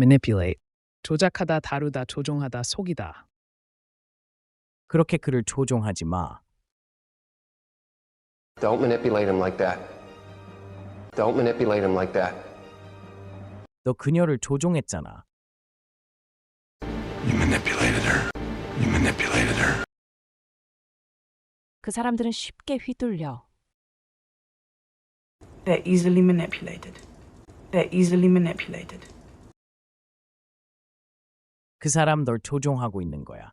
manipulate. 조작하다, 다루다, 조종하다, 속이다. 그렇게 그를 조종하지 마. Don't manipulate him like that. Don't manipulate him like that. 너 그녀를 조종했잖아. You manipulated her. You manipulated her. 그 사람들은 쉽게 휘둘려. They're easily manipulated. They're easily manipulated. 그 사람 널 조종하고 있는 거야.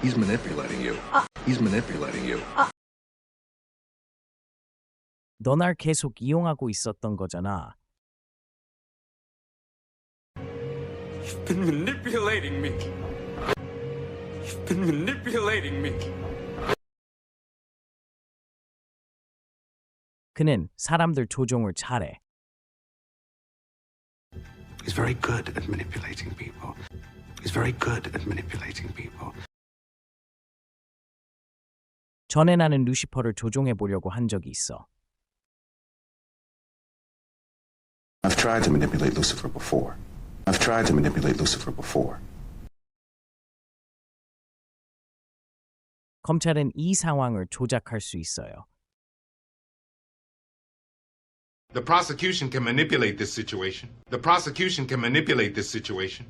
He's manipulating you. He's manipulating you. 너 날 계속 이용하고 있었던 거잖아. You've been manipulating me. You've been manipulating me. 그는 사람들 조종을 잘해. He's very good at manipulating people. He's very good at manipulating people. 전에 나는 루시퍼를 조종해 보려고 한 적이 있어. I've tried to manipulate Lucifer before. I've tried to manipulate Lucifer before. 검찰은 이 상황을 조작할 수 있어요. The prosecution can manipulate this situation. The prosecution can manipulate this situation.